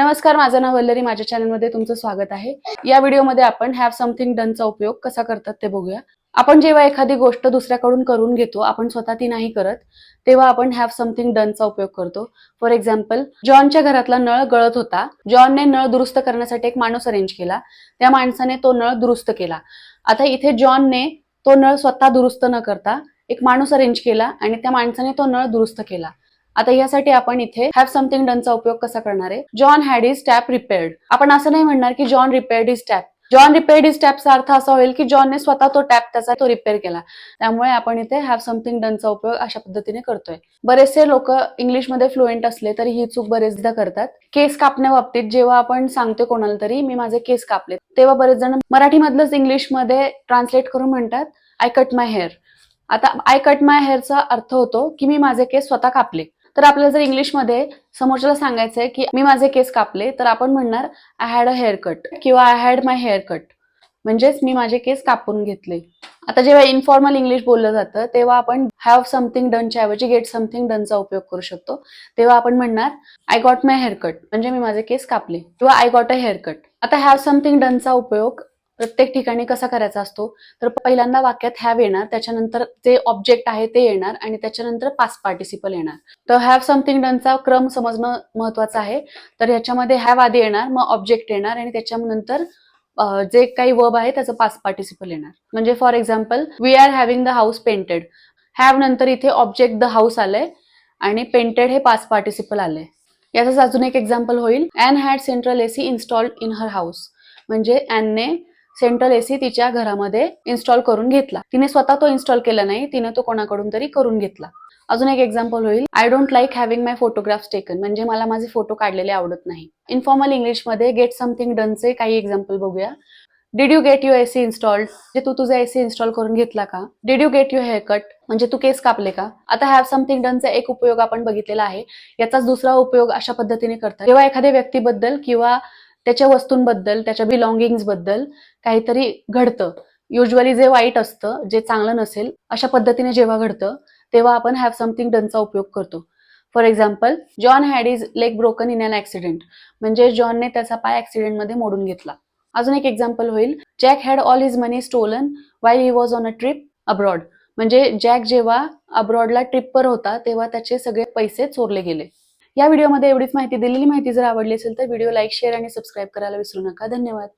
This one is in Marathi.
नमस्कार माझं नाव वल्लरी. माझ्या चॅनलमध्ये तुमचं स्वागत आहे. या व्हिडिओमध्ये आपण हॅव समथिंग डनचा उपयोग कसा करतात ते बघूया. आपण जेव्हा एखादी गोष्ट दुसऱ्याकडून करून घेतो आपण स्वतः ती नाही करत तेव्हा आपण हॅव समथिंग डनचा उपयोग करतो. फॉर एक्झाम्पल जॉनच्या घरातला नळ गळत होता. जॉनने नळ दुरुस्त करण्यासाठी एक माणूस अरेंज केला. त्या माणसाने तो नळ दुरुस्त केला. आता इथे जॉनने तो नळ स्वतः दुरुस्त न करता एक माणूस अरेंज केला आणि त्या माणसाने तो नळ दुरुस्त केला. आता यासाठी आपण इथे हॅव समथिंग डनचा उपयोग कसा करणार आहे? John had his tap repaired आपण असं नाही म्हणणार की John repaired his tap John repaired his टॅपचा अर्थ असा होईल की जॉनने स्वतः तो टॅप त्याचा तो रिपेअर केला. त्यामुळे आपण इथे हॅव समथिंग डनचा उपयोग अशा पद्धतीने करतोय. बरेचसे लोक इंग्लिशमध्ये फ्लुएंट असले तरी ही चूक बरेचदा करतात. केस कापण्या बाबतीत जेव्हा आपण सांगतो कोणाला तरी मी माझे केस कापले. तेव्हा बरेच जण मराठीमधलंच इंग्लिशमध्ये ट्रान्सलेट करून म्हणतात आय कट माय हेअर आता आय कट माय हेअरचा अर्थ होतो की मी माझे केस स्वतः कापले. तर आपल्याला जर इंग्लिशमध्ये समोरच्याला सांगायचंय की मी माझे केस कापले तर आपण म्हणणार I had a hair cut किंवा I had my hair cut म्हणजेच मी माझे केस कापून घेतले. आता जेव्हा इन्फॉर्मल इंग्लिश बोललं जातं तेव्हा आपण हॅव समथिंग डनच्या ऐवजी गेट समथिंग डनचा उपयोग करू शकतो. तेव्हा आपण म्हणणार I got my hair cut म्हणजे मी माझे केस कापले. किंवा I got a hair cut आता हॅव समथिंग डनचा उपयोग प्रत्येक ठिकाणी कसा करायचा असतो? तर पहिल्यांदा वाक्यात हॅव येणार त्याच्यानंतर जे ऑब्जेक्ट आहे ते येणार आणि त्याच्यानंतर पास पार्टिसिपल येणार. तर हॅव समथिंग डनचा क्रम समजणं महत्वाचं आहे. तर ह्याच्यामध्ये हॅव आधी येणार मग ऑब्जेक्ट येणार आणि त्याच्यानंतर जे काही वर्ब आहे त्याचं पास पार्टिसिपल येणार. म्हणजे for example we are having the house painted have नंतर इथे ऑब्जेक्ट द हाऊस आलंय आणि पेंटेड हे पास पार्टिसिपल आलंय. याचाच अजून एक एक्झाम्पल होईल. Ann had central AC installed in her house म्हणजे अॅनने सेंट्रल एसी तिच्या घरामध्ये इन्स्टॉल करून घेतला. तिने स्वतः तो इन्स्टॉल केला नाही तिने तो कोणाकडून तरी करून घेतला. अजून एक एक्झाम्पल होईल. I don't like having my photographs taken म्हणजे मला माझे फोटो काढलेले आवडत नाही. इन्फॉर्मल इंग्लिशमध्ये गेट समथिंग डनचे काही एक्झाम्पल बघूया. Did you get your AC installed म्हणजे तू तुझा एसी इन्स्टॉल करून घेतला का? Did you get your hair cut म्हणजे तू केस कापले का? आता हॅव समथिंग डनचा एक उपयोग आपण बघितलेला आहे. याचाच दुसरा उपयोग अशा पद्धतीने करतात. जेव्हा एखाद्या व्यक्तीबद्दल किंवा त्याच्या वस्तूंबद्दल त्याच्या बिलॉंगिंग्सबद्दल काहीतरी घडतं. युजली जे वाईट असतं जे चांगलं नसेल अशा पद्धतीने जेव्हा घडतं तेव्हा आपण हॅव समथिंग डनचा उपयोग करतो. For example John had his leg broken in an accident म्हणजे जॉनने त्याचा पाय ऍक्सिडेंटमध्ये मोडून घेतला. अजून एक एक्झाम्पल होईल. Jack had all his money stolen while he was on a trip abroad म्हणजे जॅक जेव्हा अब्रॉडला ट्रिपवर होता तेव्हा त्याचे सगळे पैसे चोरले गेले. या व्हिडिओमध्ये एवढीच माहिती दिलेली माहिती जर आवडली असेल तर व्हिडिओ लाईक शेअर आणि सबस्क्राईब करायला विसरू नका. धन्यवाद.